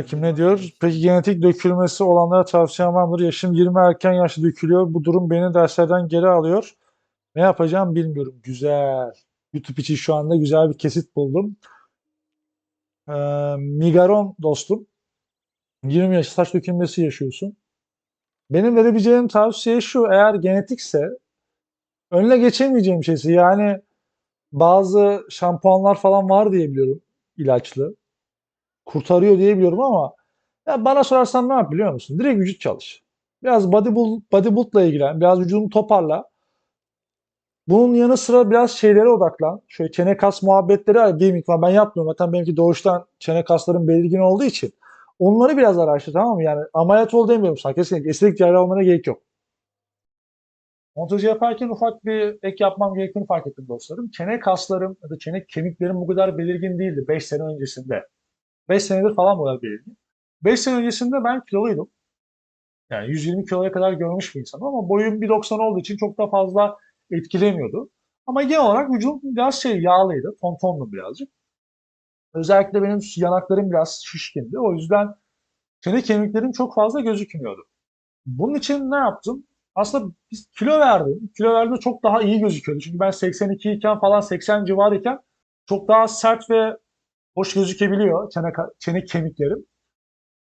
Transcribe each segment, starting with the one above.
Bakayım ne diyor? Peki genetik dökülmesi olanlara tavsiyem var mıdır? Yaşım 20 erken yaşta dökülüyor. Bu durum beni derslerden geri alıyor. Ne yapacağım bilmiyorum. Güzel. YouTube için şu anda güzel bir kesit buldum. Ee, Migaron dostum. 20 yaş saç dökülmesi yaşıyorsun. Benim verebileceğim tavsiye şu. Eğer genetikse önüne geçemeyeceğim şeysi. Yani bazı şampuanlar falan var diye biliyorum ilaçlı. Kurtarıyor diye biliyorum ama ya bana sorarsan ne yap biliyor musun? Direkt vücut çalış. Biraz bodybuild, bodybuild'la ilgilen. Biraz vücudunu toparla. Bunun yanı sıra biraz şeylere odaklan. Şöyle çene kas muhabbetleri var. Var. Ben yapmıyorum. Zaten benimki doğuştan çene kaslarım belirgin olduğu için. Onları biraz araştır tamam mı? Yani ameliyat ol demiyorum sana. Kesinlikle estetik cerrahi olmana gerek yok. Montajı yaparken ufak bir ek yapmam gerektiğini fark ettim dostlarım. Çene kaslarım ya da çene kemiklerim bu kadar belirgin değildi 5 sene öncesinde. 5 senedir falan bu kadar belirgin. 5 sene öncesinde ben kiloluydum. Yani 120 kiloya kadar görmüş bir insanım ama boyum 1.90 olduğu için çok da fazla etkilemiyordu. Ama genel olarak vücudum biraz şey yağlıydı. Tontonlu birazcık. Özellikle benim yanaklarım biraz şişkindi. O yüzden çene kemiklerim çok fazla gözükmüyordu. Bunun için ne yaptım? Aslında biz kilo verdim. Kilo verdiğimde çok daha iyi gözüküyordu. Çünkü ben 82 iken falan 80 civarıyken çok daha sert ve hoş gözükebiliyor çene, çene kemiklerim.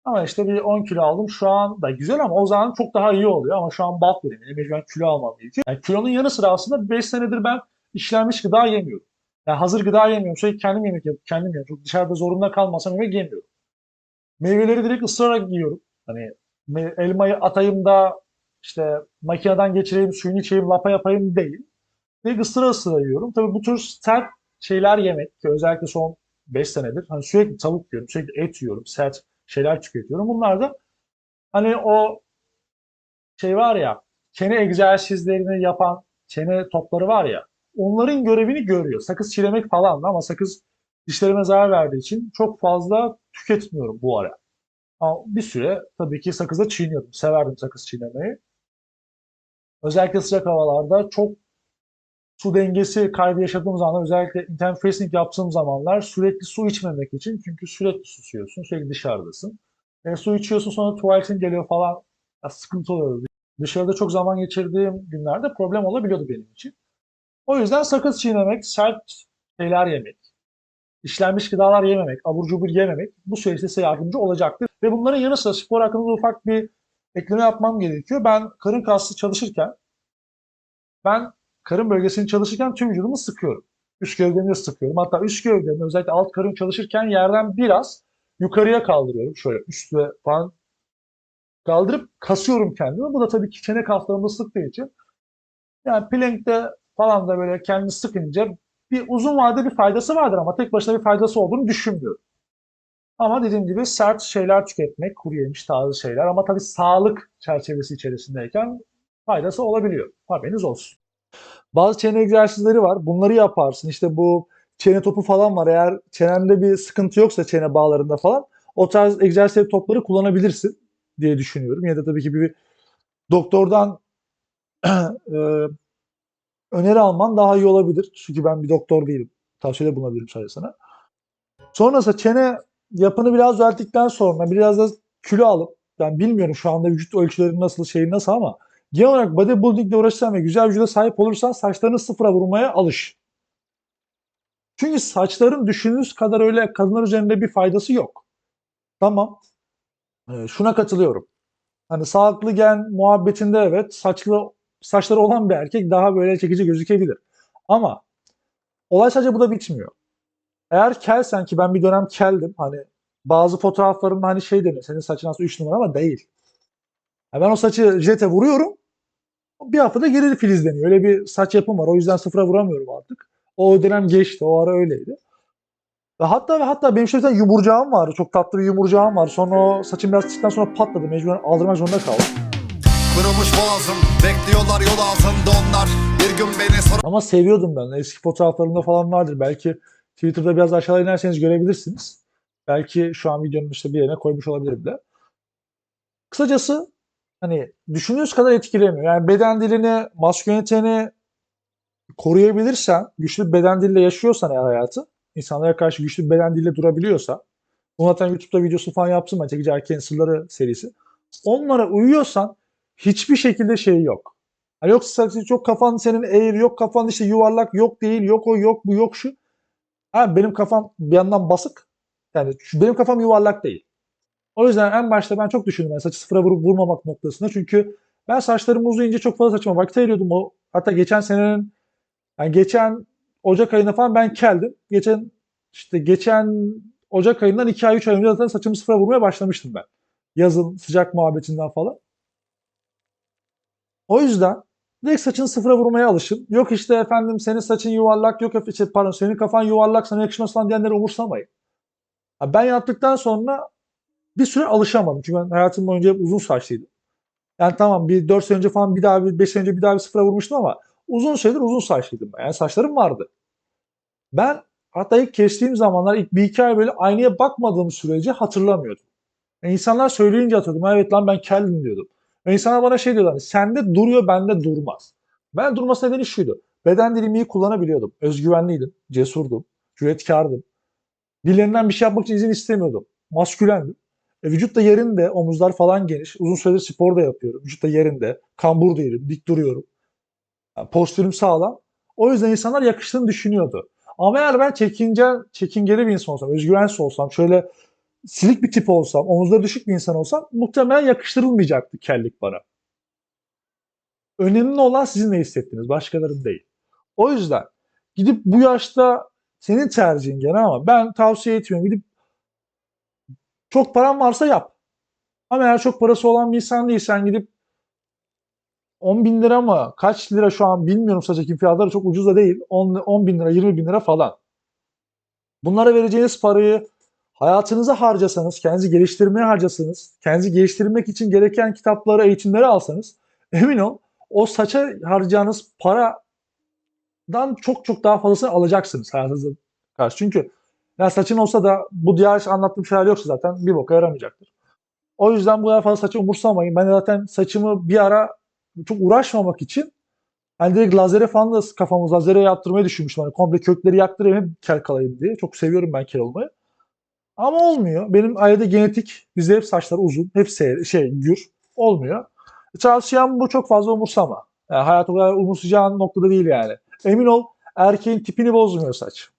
Ama işte bir 10 kilo aldım. Şu an da güzel ama o zaman çok daha iyi oluyor. Ama şu an bulk vereyim. Yani mecburen kilo almam gerekiyor. Yani kilonun yanı sıra aslında 5 senedir ben işlenmiş gıda yemiyorum. Yani hazır gıda yemiyorum. Sürekli kendim yemek yapıp kendim yiyorum. Dışarıda zorunda kalmasam yemek yemiyorum. Meyveleri direkt ısırarak yiyorum. Hani elmayı atayım da işte makineden geçireyim, suyunu içeyim, lapa yapayım değil. Direkt ısıra ısıra yiyorum. Tabii bu tür sert şeyler yemek ki özellikle son 5 senedir hani sürekli tavuk yiyorum, sürekli et yiyorum, sert şeyler tüketiyorum. Bunlar da hani o şey var ya çene egzersizlerini yapan çene topları var ya onların görevini görüyor. Sakız çiğnemek falan ama sakız dişlerime zarar verdiği için çok fazla tüketmiyorum bu ara. Ama bir süre tabii ki sakızı çiğniyordum. Severdim sakız çiğnemeyi. Özellikle sıcak havalarda çok su dengesi kaybı yaşadığım zaman özellikle intermittent yaptığım zamanlar sürekli su içmemek için çünkü sürekli susuyorsun, sürekli dışarıdasın. E, su içiyorsun sonra tuvaletin geliyor falan ya, sıkıntı oluyor. Dışarıda çok zaman geçirdiğim günlerde problem olabiliyordu benim için. O yüzden sakız çiğnemek, sert şeyler yemek, işlenmiş gıdalar yememek, abur cubur yememek bu süreçte size yardımcı olacaktır. Ve bunların yanı sıra spor hakkında ufak bir ekleme yapmam gerekiyor. Ben karın kaslı çalışırken ben karın bölgesini çalışırken tüm vücudumu sıkıyorum. Üst gövdemi de sıkıyorum. Hatta üst gövdemi özellikle alt karın çalışırken yerden biraz yukarıya kaldırıyorum. Şöyle üstte falan kaldırıp kasıyorum kendimi. Bu da tabii ki çene kaslarımı sıktığı için. Yani plank'te falan da böyle kendini sıkınca bir uzun vadede bir faydası vardır ama tek başına bir faydası olduğunu düşünmüyorum. Ama dediğim gibi sert şeyler tüketmek, kuru yemiş taze şeyler ama tabii sağlık çerçevesi içerisindeyken faydası olabiliyor. Haberiniz olsun. Bazı çene egzersizleri var. Bunları yaparsın. İşte bu çene topu falan var. Eğer çenende bir sıkıntı yoksa çene bağlarında falan o tarz egzersiz topları kullanabilirsin diye düşünüyorum. Ya da tabii ki bir doktordan e, öneri alman daha iyi olabilir. Çünkü ben bir doktor değilim. Tavsiyede bulunabilirim sadece sana. Sonrasında çene yapını biraz düzelttikten sonra biraz da kilo alıp ben bilmiyorum şu anda vücut ölçüleri nasıl şeyi nasıl ama genel olarak bodybuilding ile uğraşırsan ve güzel vücuda sahip olursan saçlarını sıfıra vurmaya alış. Çünkü saçların düşündüğünüz kadar öyle kadınlar üzerinde bir faydası yok. Tamam. Ee, şuna katılıyorum. Hani sağlıklı gen muhabbetinde evet saçlı saçları olan bir erkek daha böyle çekici gözükebilir. Ama olay sadece bu da bitmiyor. Eğer kelsen ki ben bir dönem keldim hani bazı fotoğraflarımda hani şey deniyor senin saçın aslında 3 numara ama değil. Yani ben o saçı jete vuruyorum bir haftada geri filizleniyor. Öyle bir saç yapım var. O yüzden sıfıra vuramıyorum artık. O dönem geçti. O ara öyleydi. Ve hatta ve hatta benim şöyle bir yumurcağım vardı. Çok tatlı bir yumurcağım var. Sonra o saçım biraz çıktıktan sonra patladı. Mecburen aldırmak zorunda kaldım. Kırılmış boğazım Bekliyorlar yol altında onlar Bir gün beni sor Ama seviyordum ben. Eski fotoğraflarımda falan vardır. Belki Twitter'da biraz aşağıya inerseniz görebilirsiniz. Belki şu an videonun işte bir yerine koymuş olabilirim de. Kısacası hani düşündüğünüz kadar etkilemiyor. Yani beden dilini, masküleniteni koruyabilirsen, güçlü bir beden diliyle yaşıyorsan eğer hayatı, insanlara karşı güçlü bir beden diliyle durabiliyorsa, Bunu zaten YouTube'da videosu falan yaptım ben çekici erkeğin sırları serisi. Onlara uyuyorsan hiçbir şekilde şey yok. Yani yoksa çok kafan senin eğri, yok kafan işte yuvarlak, yok değil, yok o, yok bu, yok şu. Ha, benim kafam bir yandan basık. Yani şu- benim kafam yuvarlak değil. O yüzden en başta ben çok düşündüm. Yani saçı sıfıra vurup vurmamak noktasında. Çünkü ben saçlarım uzayınca çok fazla saçıma vakit ayırıyordum. O, hatta geçen senenin yani geçen Ocak ayında falan ben keldim. Geçen işte geçen Ocak ayından 2 ay 3 ay önce zaten saçımı sıfıra vurmaya başlamıştım ben. Yazın sıcak muhabbetinden falan. O yüzden direkt saçını sıfıra vurmaya alışın. Yok işte efendim senin saçın yuvarlak, yok işte pardon senin kafan yuvarlak sana yakışmaz falan diyenleri umursamayın. Ben yaptıktan sonra bir süre alışamadım. Çünkü ben hayatım boyunca hep uzun saçlıydım. Yani tamam bir 4 sene önce falan bir daha bir 5 sene önce bir daha bir sıfıra vurmuştum ama uzun süredir uzun saçlıydım ben. Yani saçlarım vardı. Ben hatta ilk kestiğim zamanlar ilk bir iki ay böyle aynaya bakmadığım sürece hatırlamıyordum. Yani insanlar söyleyince hatırladım. "Ha, Evet lan ben keldim diyordum. Ve insanlar bana şey diyorlar. Sende duruyor bende durmaz. Ben durması nedeni şuydu. Beden dilimi iyi kullanabiliyordum. Özgüvenliydim. Cesurdum. Cüretkardım. Dillerinden bir şey yapmak için izin istemiyordum. Maskülendim. E, vücut da yerinde. Omuzlar falan geniş. Uzun süredir spor da yapıyorum. Vücut da yerinde. Kambur değilim. Dik duruyorum. Yani postürüm sağlam. O yüzden insanlar yakıştığını düşünüyordu. Ama eğer ben çekince, çekingeli bir insan olsam, özgüvensiz olsam, şöyle silik bir tip olsam, omuzları düşük bir insan olsam muhtemelen yakıştırılmayacaktı kellik bana. Önemli olan sizin ne hissettiğiniz, başkalarının değil. O yüzden gidip bu yaşta senin tercihin gene ama ben tavsiye etmiyorum. Gidip çok paran varsa yap. Ama eğer çok parası olan bir insan değilsen gidip 10 bin lira mı? Kaç lira şu an bilmiyorum saç ekim fiyatları çok ucuz da değil. 10, 10 bin lira, 20 bin lira falan. Bunlara vereceğiniz parayı hayatınıza harcasanız, kendinizi geliştirmeye harcasanız, kendinizi geliştirmek için gereken kitapları, eğitimleri alsanız emin ol o saça harcayacağınız paradan çok çok daha fazlasını alacaksınız hayatınıza karşı. Çünkü ya saçın olsa da bu diğer anlattığım şeyler yoksa zaten bir boka yaramayacaktır. O yüzden bu kadar fazla saçı umursamayın. Ben zaten saçımı bir ara çok uğraşmamak için hani direkt lazere falan da kafamı lazere yaptırmayı düşünmüştüm. Hani komple kökleri yaktırayım hep kel kalayım diye. Çok seviyorum ben kel olmayı. Ama olmuyor. Benim ailede genetik, bizde hep saçlar uzun, hep se- şey gür. Olmuyor. Tavsiyem bu çok fazla umursama. Yani hayat o kadar umursayacağın noktada değil yani. Emin ol erkeğin tipini bozmuyor saç.